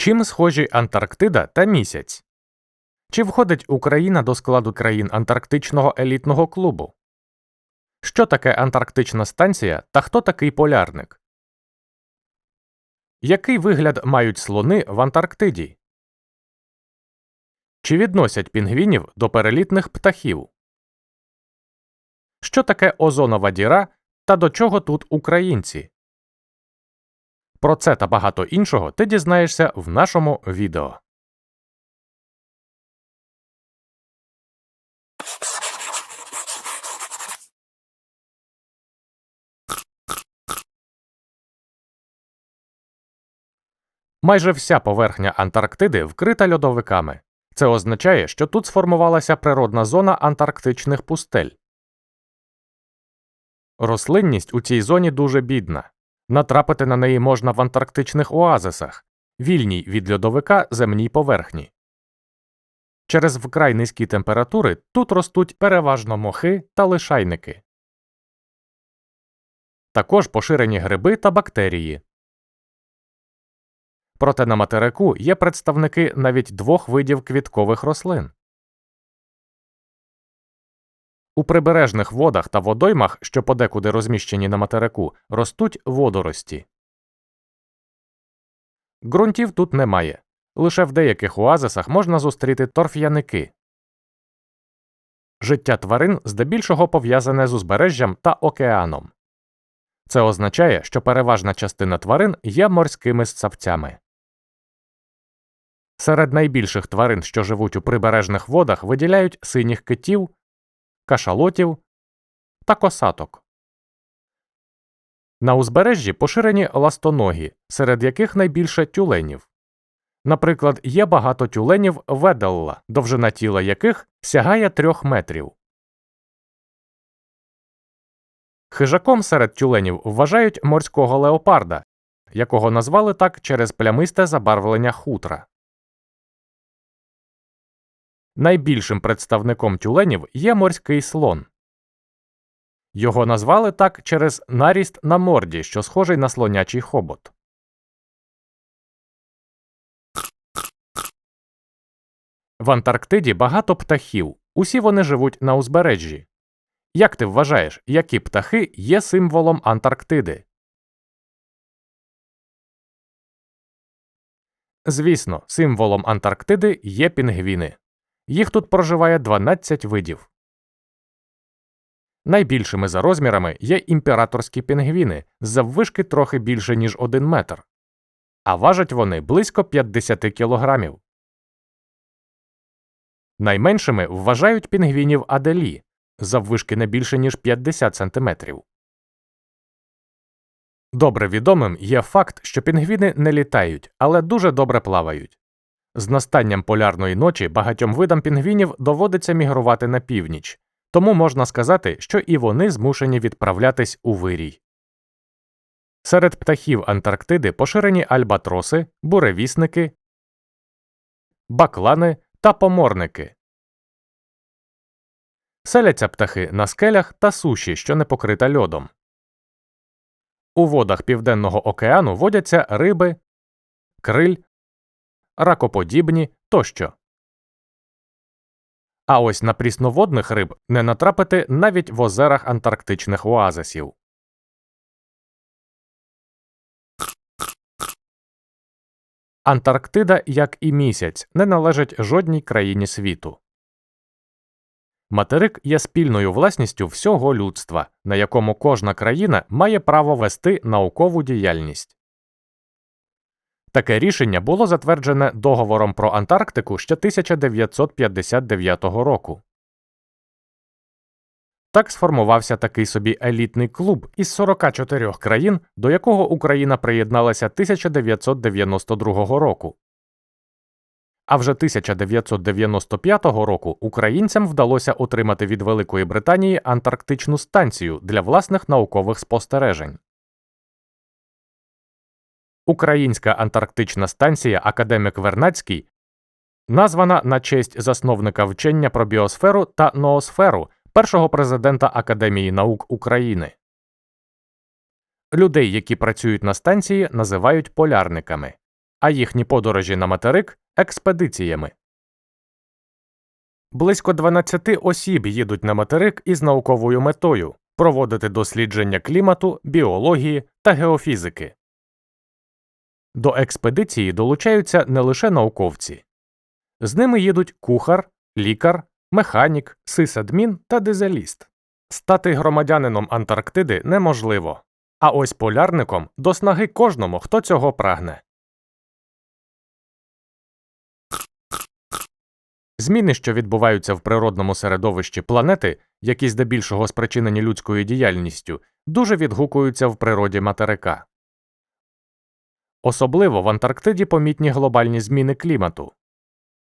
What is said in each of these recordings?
Чим схожі Антарктида та місяць? Чи входить Україна до складу країн Антарктичного елітного клубу? Що таке Антарктична станція та хто такий полярник? Який вигляд мають слони в Антарктиді? Чи відносять пінгвінів до перелітних птахів? Що таке озонова діра та до чого тут українці? Про це та багато іншого ти дізнаєшся в нашому відео. Майже вся поверхня Антарктиди вкрита льодовиками. Це означає, що тут сформувалася природна зона антарктичних пустель. Рослинність у цій зоні дуже бідна. Натрапити на неї можна в антарктичних оазисах, вільній від льодовика земній поверхні. Через вкрай низькі температури тут ростуть переважно мохи та лишайники. Також поширені гриби та бактерії. Проте на материку є представники навіть двох видів квіткових рослин. У прибережних водах та водоймах, що подекуди розміщені на материку, ростуть водорості. Ґрунтів тут немає. Лише в деяких оазисах можна зустріти торф'яники. Життя тварин здебільшого пов'язане з узбережжям та океаном. Це означає, що переважна частина тварин є морськими ссавцями. Серед найбільших тварин, що живуть у прибережних водах, виділяють синіх китів, кашалотів та косаток. На узбережжі поширені ластоногі, серед яких найбільше тюленів. Наприклад, є багато тюленів веделла, довжина тіла яких сягає трьох метрів. Хижаком серед тюленів вважають морського леопарда, якого назвали так через плямисте забарвлення хутра. Найбільшим представником тюленів є морський слон. Його назвали так через наріст на морді, що схожий на слонячий хобот. В Антарктиді багато птахів. Усі вони живуть на узбережжі. Як ти вважаєш, які птахи є символом Антарктиди? Звісно, символом Антарктиди є пінгвіни. Їх тут проживає 12 видів. Найбільшими за розмірами є імператорські пінгвіни з заввишки трохи більше, ніж 1 метр, а важать вони близько 50 кілограмів. Найменшими вважають пінгвінів Аделі заввишки не більше, ніж 50 сантиметрів. Добре відомим є факт, що пінгвіни не літають, але дуже добре плавають. З настанням полярної ночі багатьом видам пінгвінів доводиться мігрувати на північ, тому можна сказати, що і вони змушені відправлятись у вирій. Серед птахів Антарктиди поширені альбатроси, буревісники, баклани та поморники. Селяться птахи на скелях та суші, що не покрита льодом. У водах Південного океану водяться риби, криль, ракоподібні тощо. А ось на прісноводних риб не натрапити навіть в озерах антарктичних оазисів. Антарктида, як і місяць, не належить жодній країні світу. Материк є спільною власністю всього людства, на якому кожна країна має право вести наукову діяльність. Таке рішення було затверджене договором про Антарктику ще 1959 року. Так сформувався такий собі елітний клуб із 44 країн, до якого Україна приєдналася 1992 року. А вже 1995 року українцям вдалося отримати від Великої Британії Антарктичну станцію для власних наукових спостережень. Українська антарктична станція Академік Вернацький названа на честь засновника вчення про біосферу та ноосферу першого президента Академії наук України. Людей, які працюють на станції, називають полярниками. а їхні подорожі на материк експедиціями. Близько 12 осіб їдуть на материк із науковою метою проводити дослідження клімату, біології та геофізики. До експедиції долучаються не лише науковці. З ними їдуть кухар, лікар, механік, сисадмін та дизеліст. Стати громадянином Антарктиди неможливо, а ось полярником до снаги кожному, хто цього прагне. Зміни, що відбуваються в природному середовищі планети, які здебільшого спричинені людською діяльністю, дуже відгукуються в природі материка. Особливо в Антарктиді помітні глобальні зміни клімату.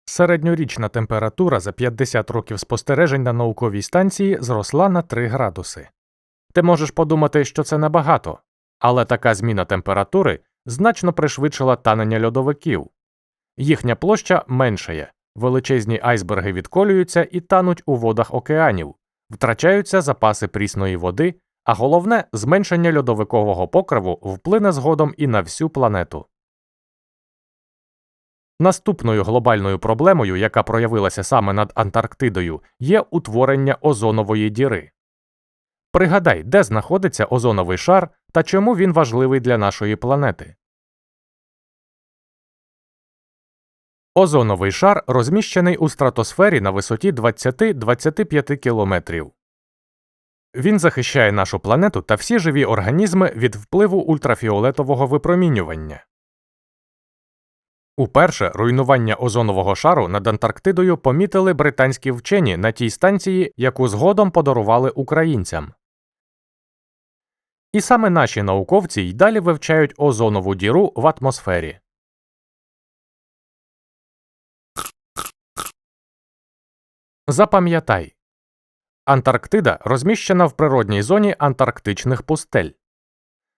Середньорічна температура за 50 років спостережень на науковій станції зросла на 3 градуси. Ти можеш подумати, що це небагато, але така зміна температури значно пришвидшила танення льодовиків. Їхня площа меншає, величезні айсберги відколюються і тануть у водах океанів, втрачаються запаси прісної води, а головне, зменшення льодовикового покриву вплине згодом і на всю планету. Наступною глобальною проблемою, яка проявилася саме над Антарктидою, є утворення озонової діри. Пригадай, де знаходиться озоновий шар та чому він важливий для нашої планети. Озоновий шар розміщений у стратосфері на висоті 20-25 кілометрів. Він захищає нашу планету та всі живі організми від впливу ультрафіолетового випромінювання. Уперше руйнування озонового шару над Антарктидою помітили британські вчені на тій станції, яку згодом подарували українцям. І саме наші науковці й далі вивчають озонову діру в атмосфері. Запам'ятай Антарктида розміщена в природній зоні антарктичних пустель.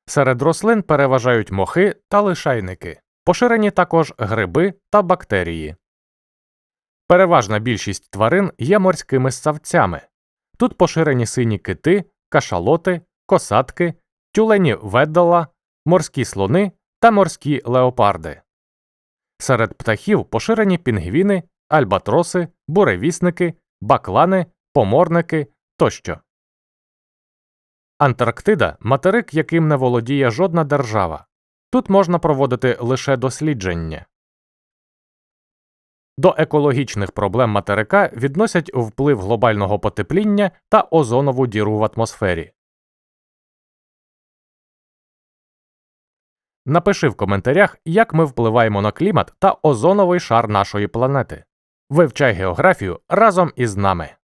Серед рослин переважають мохи та лишайники. Поширені також гриби та бактерії. Переважна більшість тварин є морськими ссавцями. Тут поширені сині кити, кашалоти, косатки, тюлені веддала, морські слони та морські леопарди. Серед птахів поширені пінгвіни, альбатроси, буревісники, баклани, поморники тощо. Антарктида материк, яким не володіє жодна держава. Тут можна проводити лише дослідження. До екологічних проблем материка відносять вплив глобального потепління та озонову діру в атмосфері. Напиши в коментарях, як ми впливаємо на клімат та озоновий шар нашої планети. Вивчай географію разом із нами.